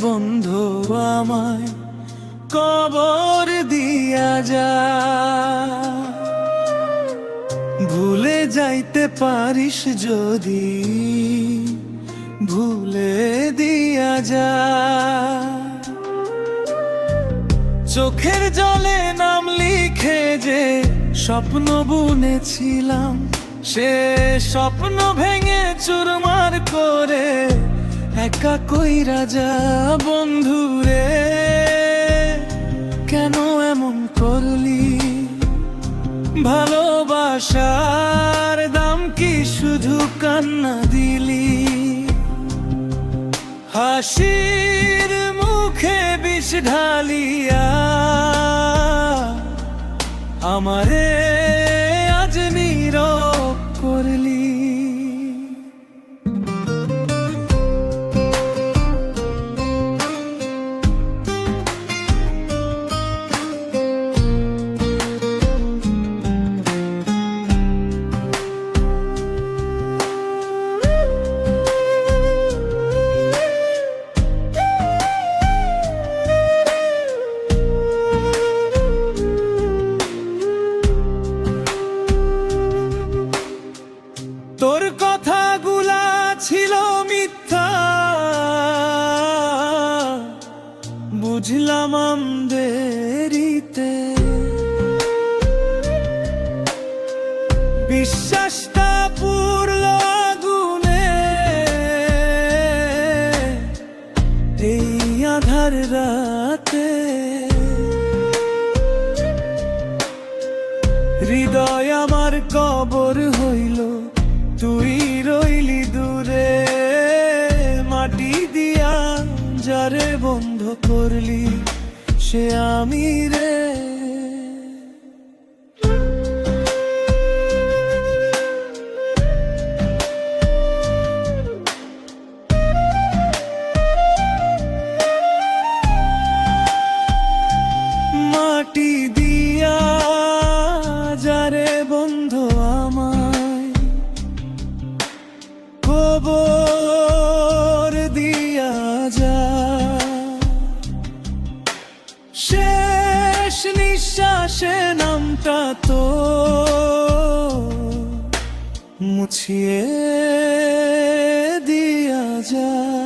বন্ধু আমায়, কবর দিয়া যা। ভুলে যাইতে পারিস যদি, ভুলে দিয়া যা। চোখের জলে নাম লিখে যে স্বপ্ন বুনেছিলাম, সে স্বপ্ন ভেঙে চুরমার করে একা কই রাজা বন্ধু রে, কেন এমন করলি? ভালোবাসার দাম কি শুধু কান্না দিলি? হাসির মুখে বিষ ঢালিয়া আমারে আজ নীরব করলি। ছিল মিথ্যা। বুঝলাম আমদেরিতে। বিশ্বাসটা পুরল আগুনে। এই আধার রাতে। হৃদয় আমার কবর হইল। তুই রইলি দূরে মাটি দিয়া যারে বন্ধ করলি সে আমি রে। মাটি কবর দিয়া যা। শেষ নিঃশ্বাসে নামটা তো মুছিয়ে দিয়া যা।